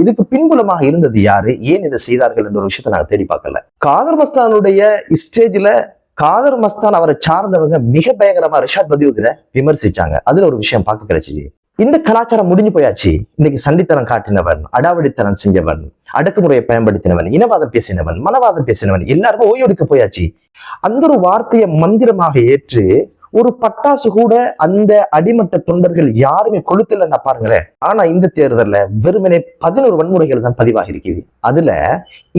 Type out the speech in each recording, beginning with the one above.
இதுக்கு பின்புலமாக இருந்தது யாரு? ஏன் இதை செய்தார்கள் என்ற ஒரு விஷயத்தை நாங்கள் தேடி பார்க்கல. காதர் மஸ்தானுடைய ஸ்டேஜில் காதர் மஸ்தான் அவரை சார்ந்தவங்க மிக பயங்கரமா ரிஷாத் பதியுதின விமர்சிச்சாங்க. அதுல ஒரு விஷயம் பார்க்க கிடைச்சிச்சு. இந்த கலாச்சாரம் முடிஞ்சு போயாச்சு. இன்னைக்கு சண்டித்தனம் காட்டினவன் அடாவடித்தனம் செஞ்சவன் அடக்குமுறையை பயன்படுத்தினவன் இனவாதம் பேசினவன் மனவாதம் பேசினவன் எல்லாருமே ஓய்வெடுக்க போயாச்சு. அந்த ஒரு வார்த்தையை மந்திரமாக ஏற்று ஒரு பட்டாசு கூட அந்த அடிமட்ட தொண்டர்கள் யாருமே கொளுத்தலன்னா பாருங்களேன். ஆனா இந்த தேர்தல்ல வெறுமனே பதினோரு வன்முறைகள் தான் பதிவாகி இருக்குது. அதுல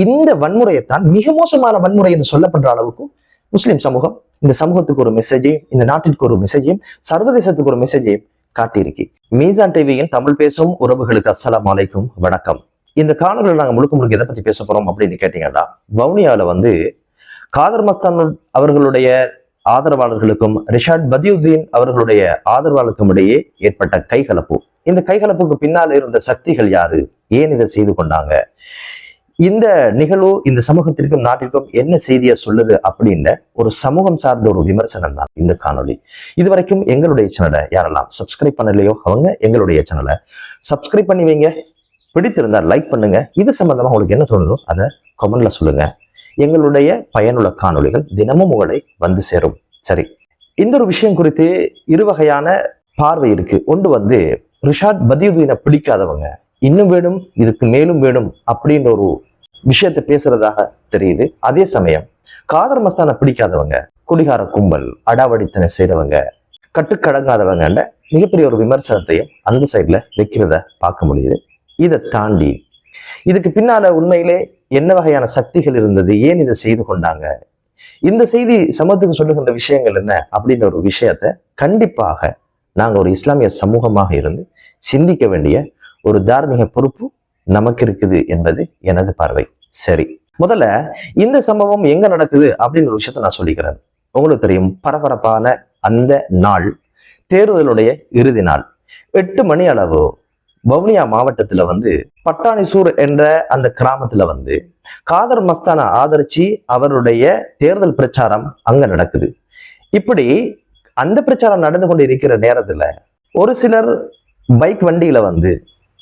இந்த வன்முறையை தான் மிக மோசமான வன்முறை என்று சொல்லப்படுற அளவுக்கு முஸ்லிம் சமூகம் இந்த சமூகத்துக்கு ஒரு மெசேஜையும் இந்த நாட்டிற்கு ஒரு மெசேஜையும் சர்வதேசத்துக்கு ஒரு மெசேஜையும் காட்டியிருக்கு. மீசான் டிவியின் தமிழ் பேசும் உறவுகளுக்கு அஸ்லாம் அலைக்கும். வணக்கம். இந்த காணொலியில் நாங்கள் முழுக்க முழுக்க எதை பத்தி பேச போறோம் அப்படின்னு கேட்டீங்கன்னா வவுனியால வந்து காதர் மஸ்தான் அவர்களுடைய ஆதரவாளர்களுக்கும் ரிஷாட் பதியுதீன் அவர்களுடைய ஆதரவாளருக்கும் இடையே ஏற்பட்ட கைகலப்பு. இந்த கைகலப்புக்கு பின்னால் இருந்த சக்திகள் யாரு? ஏன் இதை செய்து கொண்டாங்க? இந்த நிகழ்வு இந்த சமூகத்திற்கும் நாட்டிற்கும் என்ன செய்தியை சொல்லுது அப்படின்ற ஒரு சமூகம் சார்ந்த ஒரு விமர்சனம் தான் இந்த காணொளி. இதுவரைக்கும் எங்களுடைய சேனலை யாரெல்லாம் சப்ஸ்கிரைப் பண்ணலையோ அவங்க எங்களுடைய சேனலை சப்ஸ்கிரைப் பண்ணி வைங்க. பிடித்திருந்தா லைக் பண்ணுங்க. இது சம்பந்தமா உங்களுக்கு என்ன தோணுதோ அதை கமெண்ட்ல சொல்லுங்க. எங்களுடைய பயனுள்ள காணொளிகள் தினமும் உங்களை வந்து சேரும். சரி இந்த ஒரு விஷயம் குறித்து இரு வகையான பார்வை இருக்கு. ஒன்று வந்து ரிஷாட் பதியுதீனை பிடிக்காதவங்க இன்னும் வேணும் இதுக்கு மேலும் வேணும் அப்படின்ற ஒரு விஷயத்தை பேசுறதாக தெரியுது. அதே சமயம் காதர் மஸ்தானை பிடிக்காதவங்க குடிகார கும்பல் அடாவடித்தனை செய்றவங்க கட்டுக்கடங்காதவங்கன்ற மிகப்பெரிய ஒரு விமர்சனத்தையும் அந்த சைடில் வைக்கிறத பார்க்க முடியுது. இதை தாண்டி இதுக்கு பின்னால உண்மையிலே என்ன வகையான சக்திகள் இருந்தது? ஏன் இதை செய்து கொண்டாங்க? இந்த செய்தி சமூகத்துக்கு சொல்லுகின்ற விஷயங்கள் என்ன? அப்படின்ற ஒரு விஷயத்த கண்டிப்பாக நாங்க ஒரு இஸ்லாமிய சமூகமாக இருந்து சிந்திக்க வேண்டிய ஒரு தார்மீக பொறுப்பு நமக்கு இருக்குது என்பது எனது பார்வை. சரி. முதல்ல இந்த சம்பவம் எங்க நடக்குது அப்படின்னு ஒரு விஷயத்த நான் சொல்லிக்கிறேன். உங்களுக்கு தெரியும் பரபரப்பான அந்த நாள் தேர்தலுடைய இறுதி நாள். எட்டு மணி அளவு வவுனியா மாவட்டத்துல வந்து பட்டாணிசூர் என்ற அந்த கிராமத்துல வந்து காதர் மஸ்தானை ஆதரிச்சு அவருடைய தேர்தல் பிரச்சாரம் அங்க நடக்குது. இப்படி அந்த பிரச்சாரம் நடந்து கொண்டு இருக்கிற நேரத்துல ஒரு சிலர் பைக் வண்டியில வந்து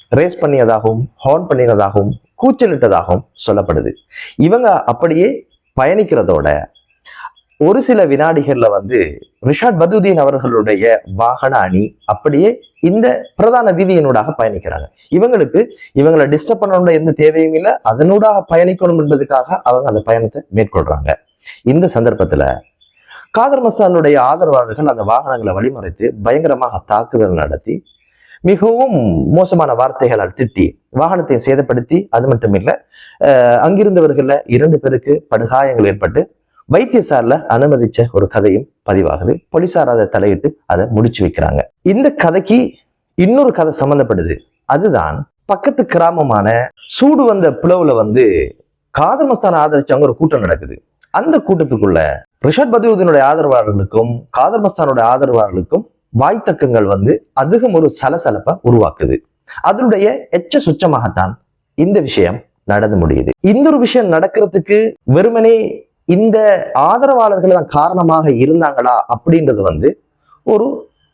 ரேஸ் பண்ணியதாகவும் ஹார்ன் பண்ணினதாகவும் கூச்சலிட்டதாகவும் சொல்லப்படுது. இவங்க அப்படியே பயணிக்கிறதோட ஒரு சில வினாடிகள்ல வந்து ரிஷாட் பதுதீன் அவர்களுடைய வாகன அணி அப்படியே இந்த பிரதான வீதியினூடாக பயணிக்கிறாங்க. இவங்களுக்கு இவங்களை டிஸ்டர்ப் பண்ணணுன்ற எந்த தேவையும் இல்லை அதனூடாக பயணிக்கணும் என்பதுக்காக அவங்க அந்த பயணத்தை மேற்கொள்றாங்க. இந்த சந்தர்ப்பத்துல காதர் மஸ்தானுடைய ஆதரவாளர்கள் அந்த வாகனங்களை வழிமறைத்து பயங்கரமாக தாக்குதல் நடத்தி மிகவும் மோசமான வார்த்தைகளால் திட்டி வாகனத்தை சேதப்படுத்தி அது மட்டும் இல்லை அஹ் இரண்டு பேருக்கு படுகாயங்கள் ஏற்பட்டு வைத்தியசாலைல அனுமதிச்ச ஒரு கதையும் பதிவாகுது. போலீசார் அதை தலையிட்டு அதை முடிச்சு வைக்கிறாங்க. இந்த கதைக்கு இன்னொரு கதை சம்மந்தப்படுது அதுதான் பக்கத்து கிராமமான சூடு வந்த பிளவுல வந்து காதர்மஸ்தான் ஆதரிச்சவங்க ஒரு கூட்டம் நடக்குது. அந்த கூட்டத்துக்குள்ள ரிஷாட் பதிவுதீனுடைய ஆதரவாளர்களுக்கும் காதர்மஸ்தானுடைய ஆதரவாளர்களுக்கும் வாய்த்தக்கங்கள் வந்து அதிகம் ஒரு சலசலப்பை உருவாக்குது. அதனுடைய எச்ச சுச்சமாகத்தான் இந்த விஷயம் நடந்து முடியுது. இந்த ஒரு விஷயம் நடக்கிறதுக்கு வெறுமனே இந்த ஆதரவாளர்கள் தான் காரணமாக இருந்தாங்களா அப்படின்றது வந்து ஒரு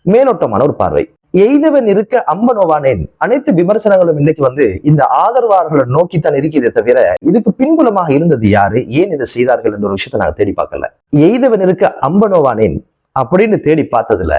மேலோட்டமான ஒரு பார்வை. எய்தவன் இருக்க அம்பனோவானேன். அனைத்து விமர்சனங்களும் இன்னைக்கு வந்து இந்த ஆதரவாளர்களை நோக்கித்தான் இருக்கிறதே தவிர இதுக்கு பின்புலமாக இருந்தது யாரு? ஏன் இதை செய்தார்கள் என்ற ஒரு விஷயத்தை நாங்கள் தேடி பார்க்கல. எய்தவன் இருக்க அம்பனோவானேன் அப்படின்னு தேடி பார்த்ததுல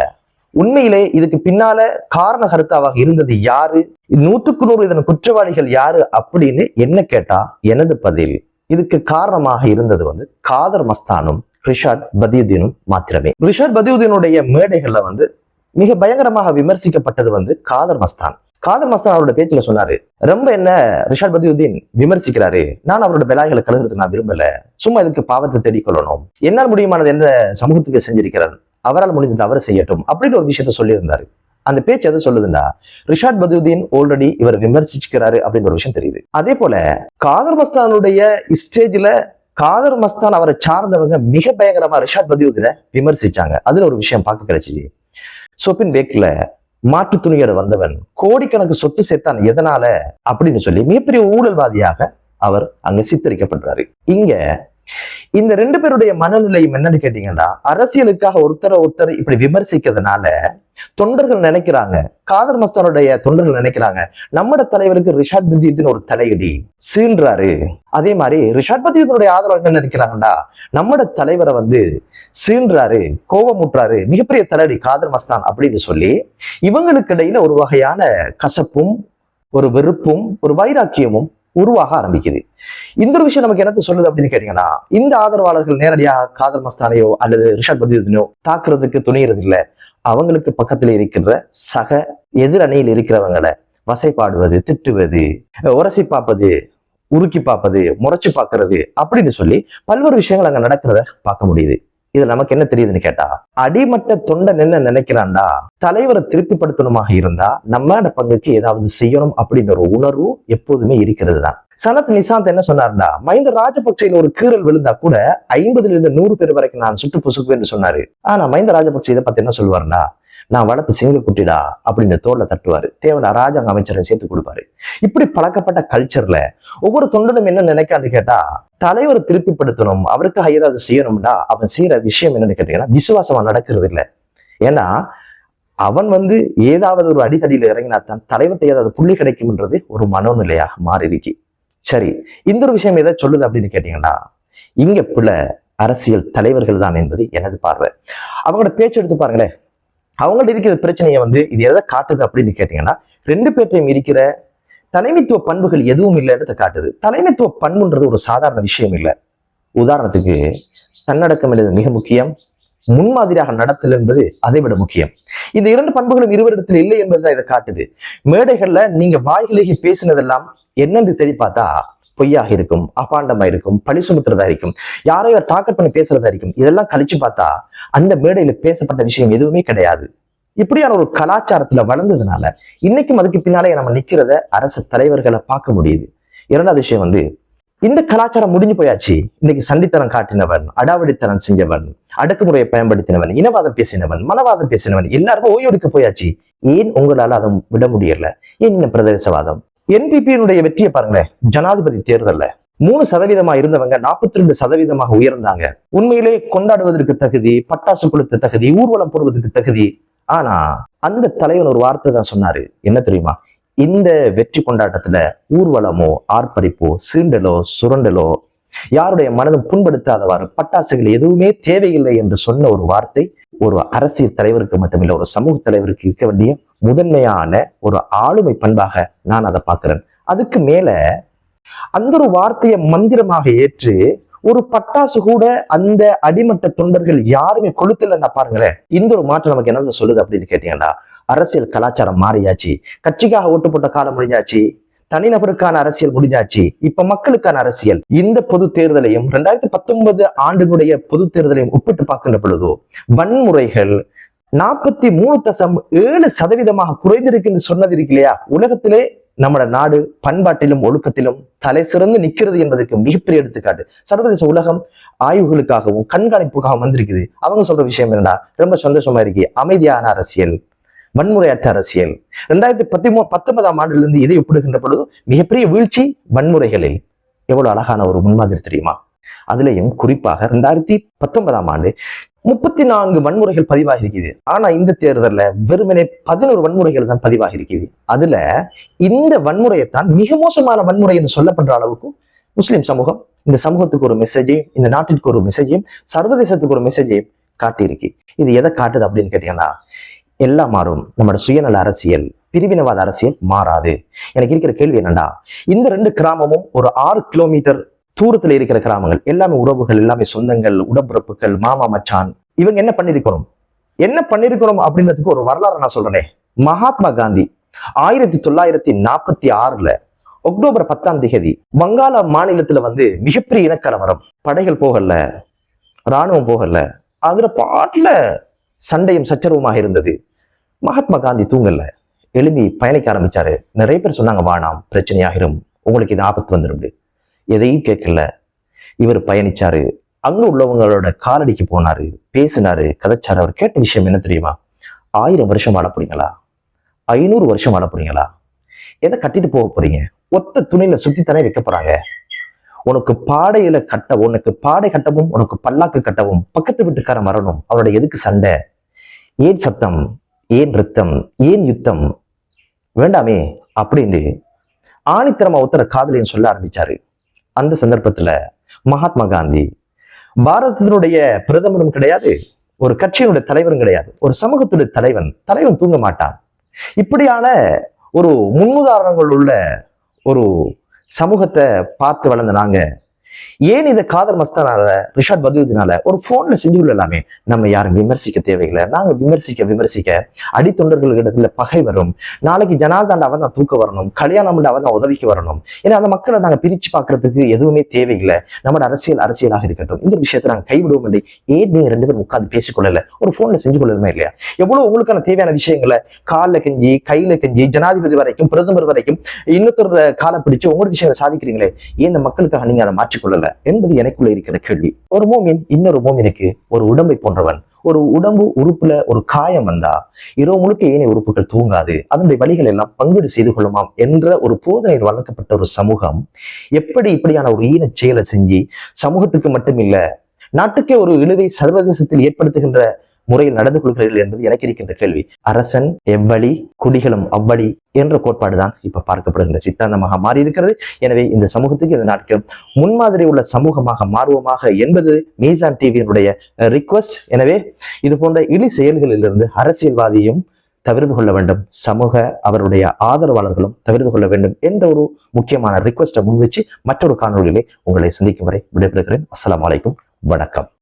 உண்மையிலே இதுக்கு பின்னால காரண கருத்தாவாக இருந்தது யாரு? நூற்றுக்கு நூறு இதன் குற்றவாளிகள் யாரு அப்படின்னு என்ன கேட்டா எனது பதில் இதுக்கு காரணமாக இருந்தது வந்து காதர் மஸ்தானும் ரிஷாட் பதியுதீனும் மாத்திரமே. ரிஷாட் பதியுதீனுடைய மேடைகள்ல வந்து மிக பயங்கரமாக விமர்சிக்கப்பட்டது வந்து காதர் மஸ்தான். காதர் மஸ்தான் அவரோட பேச்சுல சொன்னாரு ரொம்ப என்ன ரிஷாட் பதியுதீன் விமர்சிக்கிறாரு? நான் அவரோட பெலாய்களை கழுகுறதுக்கு நான் விரும்பல. சும்மா இதுக்கு பாவத்தை தேடிக்கொள்ளணும். என்னால் முடியுமானது என்ன சமூகத்துக்கு செஞ்சிருக்கிறார். அவரால் முடிஞ்ச தவறு செய்யட்டும். அப்படின்னு ஒரு விஷயத்த சொல்லியிருந்தாரு. அந்த பேச்சு எதை சொல்லுதுன்னா ரிஷாட் பதுதீன் ஆல்ரெடி இவர் விமர்சிச்சுக்கிறாரு அப்படின்னு ஒரு விஷயம் தெரியுது. அதே போல காதர் மஸ்தானுடைய ஸ்டேஜ்ல காதர் மஸ்தான் அவரை சார்ந்தவங்க மிக பயங்கரமா ரிஷாட் பதியுதீனை விமர்சிச்சாங்க. அதுல ஒரு விஷயம் பார்க்க கிடைச்சிச்சு சொப்பின் வேக்கில் மாட்டு துணியோட வந்தவன் கோடிக்கணக்கு சொத்து சேர்த்தான் எதனால? அப்படின்னு சொல்லி மிகப்பெரிய ஊழல்வாதியாக அவர் அங்க சித்தரிக்கப்படுறாரு. இங்க இந்த ரெண்டு பேருடைய மனநிலையும் என்னன்னு கேட்டீங்கன்னா அரசியலுக்காக ஒருத்தரை ஒருத்தர் இப்படி விமர்சிக்கிறதுனால தொண்டர்கள் நினைக்கிறாங்க காதர் மஸ்தானுடைய தொண்டர்கள் நினைக்கிறாங்க. நம்மட தலைவருக்கு ரிஷாத் பதியுத்தின் ஒரு தலையடி சீன்றாரு. அதே மாதிரி ரிஷாட் பதியுத்தினுடைய ஆதரவாளர்கள் என்ன நினைக்கிறாங்கடா நம்மட தலைவரை வந்து சீன்றாரு கோபமுற்றாரு மிகப்பெரிய தலையடி காதர் மஸ்தான் அப்படின்னு சொல்லி இவங்களுக்கு இடையில ஒரு வகையான கசப்பும் ஒரு வெறுப்பும் ஒரு வைராக்கியமும் உருவாக ஆரம்பிக்குது. இந்த ஒரு விஷயம் நமக்கு என்னத்த சொல்லுது அப்படின்னு கேட்டீங்கன்னா இந்த ஆதரவாளர்கள் நேரடியாக காதர் மஸ்தானையோ அல்லது ரிஷாத் பதியுத்தினையோ தாக்குறதுக்கு துணியறது இல்ல அவங்களுக்கு பக்கத்துல இருக்கின்ற சக எதிர் அணியில் இருக்கிறவங்களை வசைப்பாடுவது திட்டுவது உரசி பார்ப்பது உருக்கி பார்ப்பது முறைச்சு பார்க்கறது அப்படின்னு சொல்லி பல்வேறு விஷயங்கள் அங்க நடக்கிறத பார்க்க முடியுது. இது நமக்கு என்ன தெரியுதுன்னு கேட்டா அடிமட்ட தொண்டன் என்ன நினைக்கிறான்டா தலைவரை திருப்திப்படுத்தணுமாக இருந்தா நம்மளோட பங்குக்கு ஏதாவது செய்யணும் அப்படின்ற ஒரு உணர்வு எப்போதுமே இருக்கிறது தான் சனத் நிசாந்த் என்ன சொன்னார்டா மஹிந்த ராஜபக்சேன்னு ஒரு கீறல் விழுந்தா கூட ஐம்பதுல இருந்து நூறு பேர் வரைக்கும் நான் சுட்டு புசுக்குவேன்னு சொன்னாரு. ஆனா மஹிந்த ராஜபக்சே இதை பத்தி என்ன சொல்லுவாருன்னா நான் வளர்த்து சிங்க குட்டிடா அப்படின்னு தோல்ல தட்டுவாரு. தேவையான ராஜாங்க அமைச்சரை சேர்த்து கொடுப்பாரு. இப்படி பழக்கப்பட்ட கல்ச்சர்ல ஒவ்வொரு தொண்டனும் என்ன நினைக்கான்னு கேட்டா தலைவர் திருப்திப்படுத்தணும் அவருக்காக ஏதாவது செய்யணும்டா அவன் செய்யற விஷயம் என்னன்னு கேட்டீங்கன்னா விசுவாசமா நடக்கிறது இல்லை. ஏன்னா அவன் வந்து ஏதாவது ஒரு அடித்தடியில் இறங்கினா தான் தலைவர்கிட்ட ஏதாவது புள்ளி கிடைக்கும்ன்றது ஒரு மனோநிலையாக மாறிருக்கு சரி இந்த ஒரு விஷயம் எதை சொல்லுது அப்படின்னு கேட்டீங்கன்னா இங்க பிள்ளை அரசியல் தலைவர்கள் தான் என்பது எனது பார்வை. அவங்களோட பேச்சு எடுத்து பாருங்களேன். அவங்கள்ட்ட இருக்கிற பிரச்சனையை வந்து இது எதை காட்டுது அப்படின்னு கேட்டீங்கன்னா ரெண்டு பேர்ட்டையும் இருக்கிற தலைமைத்துவ பண்புகள் எதுவும் இல்லைன்றத காட்டுது. தலைமைத்துவ பண்புன்றது ஒரு சாதாரண விஷயம் இல்லை. உதாரணத்துக்கு தன்னடக்கம் என்பது மிக முக்கியம். முன்மாதிரியாக நடத்தல் என்பது அதை விட முக்கியம். இந்த இரண்டு பண்புகளும் இருவரிடத்தில் இல்லை என்பதுதான் இதை காட்டுது. மேடைகள்ல நீங்க வாயிலேயே பேசினதெல்லாம் என்னென்று தேடி பார்த்தா பொய்யாக இருக்கும் அபாண்டமா இருக்கும் பழி சுமத்துறதா இருக்கும் யாரையோ டார்கெட் பண்ணி பேசுறதா இருக்கும் இதெல்லாம் கழிச்சு பார்த்தா அந்த மேடையில பேசப்பட்ட விஷயம் எதுவுமே கிடையாது. இப்படியான ஒரு கலாச்சாரத்துல வளர்ந்ததுனால இன்னைக்கும் அதுக்கு பின்னாலே நம்ம நிக்கிறத அரசு தலைவர்களை பார்க்க முடியுது. இரண்டாவது விஷயம் வந்து இந்த கலாச்சாரம் முடிஞ்சு போயாச்சு. இன்னைக்கு சண்டித்தனம் காட்டினவன் அடாவடித்தனம் செஞ்சவன் அடக்குமுறையை பயன்படுத்தினவன் இனவாதம் பேசினவன் மனவாதம் பேசினவன் எல்லாருமே ஓய்வெடுக்க போயாச்சு. ஏன் உங்களால அதை விட முடியல? ஏன் இந்த பிரதேசவாதம்? என்பிபியினுடைய வெற்றியை பாருங்களேன். ஜனாதிபதி தேர்தல்ல மூணு சதவீதமா இருந்தவங்க நாற்பத்தி ரெண்டு சதவீதமாக உயர்ந்தாங்க. உண்மையிலே கொண்டாடுவதற்கு தகுதி பட்டாசு கொளுத்த தகுதி ஊர்வலம் போடுவதற்கு தகுதி. ஆனா அந்த தலைவன் ஒரு வார்த்தை தான் சொன்னாரு. என்ன தெரியுமா? இந்த வெற்றி கொண்டாட்டத்துல ஊர்வலமோ ஆர்ப்பரிப்போ சீண்டலோ சுரண்டலோ யாருடைய மனதும் புண்படுத்தாதவாறு பட்டாசுகள் எதுவுமே தேவையில்லை என்று சொன்ன ஒரு வார்த்தை ஒரு அரசியல் தலைவருக்கு மட்டுமில்லை ஒரு சமூக தலைவருக்கு இருக்க வேண்டிய முதன்மையான ஒரு ஆளுமை பண்பாக நான் அதை பார்க்கிறேன். அதுக்கு மேல அந்த ஒரு வார்த்தையை மந்திரமாக ஏற்று ஒரு பட்டாசு கூட அந்த அடிமட்ட தொண்டர்கள் யாருமே கொளுத்தலன்னா பாருங்களேன் இந்த ஒரு மாற்றம் நமக்கு என்னது சொல்லுது அப்படின்னு கேட்டீங்கன்னா அரசியல் கலாச்சாரம் மாறியாச்சு. கட்சிக்காக ஓட்டு போட்ட காலம் முடிஞ்சாச்சு. தனிநபருக்கான அரசியல் முடிஞ்சாச்சு. இப்ப மக்களுக்கான அரசியல். இந்த பொது தேர்தலையும் ரெண்டாயிரத்தி பத்தொன்பது ஆண்டுகளுடைய பொது தேர்தலையும் ஒப்பிட்டு பார்க்கின்ற பொழுதோ வன்முறைகள் நாற்பத்தி மூணு தசம் ஏழு சதவீதமாக குறைந்திருக்குன்னு சொன்னது இருக்கு இல்லையா? உலகத்திலே நம்மட நாடு பண்பாட்டிலும் ஒழுக்கத்திலும் தலை சிறந்து நிக்கிறது என்பதற்கு மிகப்பெரிய எடுத்துக்காட்டு. சர்வதேச உலகம் ஆய்வுகளுக்காகவும் கண்காணிப்புக்காகவும் வந்திருக்குது. அவங்க சொல்ற விஷயம் என்னடா ரொம்ப சந்தோஷமா இருக்கு அமைதியான அரசியல். வன்முறையற்ற அரசியல். ரெண்டாயிரத்தி பத்திமூ பத்தொன்பதாம் ஆண்டிலிருந்து இதை ஒப்பிடுகின்ற பொழுது மிகப்பெரிய வீழ்ச்சி வன்முறைகளில். எவ்வளவு அழகான ஒரு முன்மாதிரி தெரியுமா? அதுலேயும் குறிப்பாக ரெண்டாயிரத்தி பத்தொன்பதாம் ஆண்டு முப்பத்தி நான்கு வன்முறைகள் பதிவாகி இருக்குது. ஆனா இந்த தேர்தலில் வெறுமனே பதினோரு வன்முறைகள் தான் பதிவாகி இருக்குது. அதுல இந்த வன்முறையைத்தான் மிக மோசமான வன்முறை என்று சொல்லப்படுற அளவுக்கு முஸ்லிம் சமூகம் இந்த சமூகத்துக்கு ஒரு மெசேஜையும் இந்த நாட்டிற்கு ஒரு மெசேஜையும் சர்வதேசத்துக்கு ஒரு மெசேஜையும் காட்டியிருக்கு. இது எதை காட்டுது அப்படின்னு கேட்டீங்கன்னா எல்லாம் மாறும். நம்மளோட சுயநல அரசியல் பிரிவினவாத அரசியல் மாறாது. எனக்கு இருக்கிற கேள்வி என்னண்டா? இந்த ரெண்டு கிராமமும் ஒரு ஆறு கிலோமீட்டர் தூரத்துல இருக்கிற கிராமங்கள். எல்லாமே உறவுகள் எல்லாமே சொந்தங்கள் உடம்பிறப்புகள் மாமா மச்சான். இவங்க என்ன பண்ணிருக்கணும்? என்ன பண்ணிருக்கணும் அப்படின்றதுக்கு ஒரு வரலாறு நான் சொல்றேனே. மகாத்மா காந்தி ஆயிரத்தி தொள்ளாயிரத்தி நாற்பத்தி ஆறுல அக்டோபர் பத்தாம் தேதி வங்காள மாநிலத்துல வந்து மிகப்பெரிய இனக்கலவரம். படைகள் போகல ராணுவம் போகல. அதுல பாட்டுல சண்டையும் சச்சரவுமாக இருந்தது. மகாத்மா காந்தி தூங்கல. எழுதி பயணிக்க ஆரம்பிச்சாரு. நிறைய பேர் சொன்னாங்க வானாம் பிரச்சனையாகிரும். உங்களுக்கு இது ஆபத்து வந்துடும் எதையும் கேட்கல. இவர் பயணிச்சாரு. அங்க உள்ளவங்களோட காலடிக்கு போனாரு. பேசினாரு கதைச்சாரு. அவர் கேட்ட விஷயம் என்ன தெரியுமா? ஆயிரம் வருஷம் வாழ போறீங்களா? ஐநூறு வருஷம் வாழ போறீங்களா? எதை கட்டிட்டு போக போறீங்க? ஒத்த துணியில சுத்தித்தானே வைக்க போறாங்க. உனக்கு பாடையில கட்ட உனக்கு பாடை கட்டவும் உனக்கு பல்லாக்கு கட்டவும் பக்கத்து வீட்டுக்காரன் வரணும் அவரோட எதுக்கு சண்டை? ஏன் சத்தம்? ஏன் ரத்தம்? ஏன் யுத்தம்? வேண்டாமே அப்படின்னு ஆணித்தரமா உத்தர காதலின்னு சொல்ல ஆரம்பிச்சாரு. அந்த சந்தர்ப்பத்துல மகாத்மா காந்தி பாரதத்தினுடைய பிரதமரும் கிடையாது ஒரு கட்சியினுடைய தலைவரும் கிடையாது ஒரு சமூகத்துடைய தலைவன் தலைவன் தூங்க மாட்டான். இப்படியான ஒரு முன்னுதாரணங்கள் உள்ள ஒரு சமூகத்தை பார்த்து வளர்ந்த நாங்கள் ஏன் இதை காதர் மஸ்தானால ரிஷாத் பதுவுதினால ஒரு போன்ல செஞ்சு கொள்ளலாமே? நம்ம யாரும் விமர்சிக்க தேவையில்லை. நாங்க விமர்சிக்க விமர்சிக்க அடித்தொண்டர்களிடத்துல பகை வரும். நாளைக்கு ஜனாசாண்ட அவன் தான் தூக்க வரணும். கல்யாணம் அவன் தான் உதவிக்கு வரணும். ஏன்னா அந்த மக்களை நாங்க பிரிச்சு பாக்குறதுக்கு எதுவுமே தேவையில்லை. நம்ம அரசியல் அரசியலாக இருக்கட்டும். இந்த விஷயத்தை நாங்க கைவிடுவோம் இல்லை ஏன் நீங்க ரெண்டு பேரும் உட்காந்து பேசிக்கொள்ளல? ஒரு போன்ல செஞ்சு கொள்ளலுமே இல்லையா? எவ்வளவு உங்களுக்கான தேவையான விஷயங்களை காலில் கெஞ்சி கையில கெஞ்சி ஜனாதிபதி வரைக்கும் பிரதமர் வரைக்கும் இன்னொருத்தர் காலை பிடிச்சு உங்களோட விஷயங்களை சாதிக்கிறீங்களே? ஏன் இந்த மக்களுக்காக நீங்க அதை சொல்லல என்பது எனக்குள்ள இருக்கிற கேள்வி. ஒரு மோமின் இன்னொரு மோமினுக்கு ஒரு உடம்பை போன்றவன் ஒரு உடம்பு உறுப்புல ஒரு காயம் வந்தா இரவு முழுக்க ஏனைய உறுப்புகள் தூங்காது அதனுடைய வழிகள் எல்லாம் பங்கீடு செய்து கொள்ளுமாம் என்ற ஒரு போதனையில் வளர்க்கப்பட்ட ஒரு சமூகம் எப்படி இப்படியான ஒரு ஈன செயலை செஞ்சு சமூகத்துக்கு மட்டுமில்ல நாட்டுக்கே ஒரு இழுவை சர்வதேசத்தில் ஏற்படுத்துகின்ற முறையில் நடந்து கொள்கிறீர்கள் என்பது எனக்கு இருக்கின்ற கேள்வி. அரசன் எவ்வழி குடிகளும் அவ்வழி என்ற கோட்பாடுதான் இப்ப பார்க்கப்படுகின்ற சித்தாந்தமாக மாறி இருக்கிறது எனவே இந்த சமூகத்துக்கு இந்த நாட்கள் முன்மாதிரி உள்ள சமூகமாக மாறுவோமாக என்பது மீசான் டிவியினுடைய ரிக்வஸ்ட் எனவே இது போன்ற இழி செயல்களிலிருந்து அரசியல்வாதியும் தவிர்த்து கொள்ள வேண்டும். சமூக அவருடைய ஆதரவாளர்களும் தவிர்த்து கொள்ள வேண்டும் என்ற ஒரு முக்கியமான ரிக்வஸ்ட்டை முன்வச்சு மற்றொரு காணொலியிலே உங்களை சந்திக்கும் வரை விடைபெறுகிறேன். அஸ்லாம் அலைக்கும். வணக்கம்.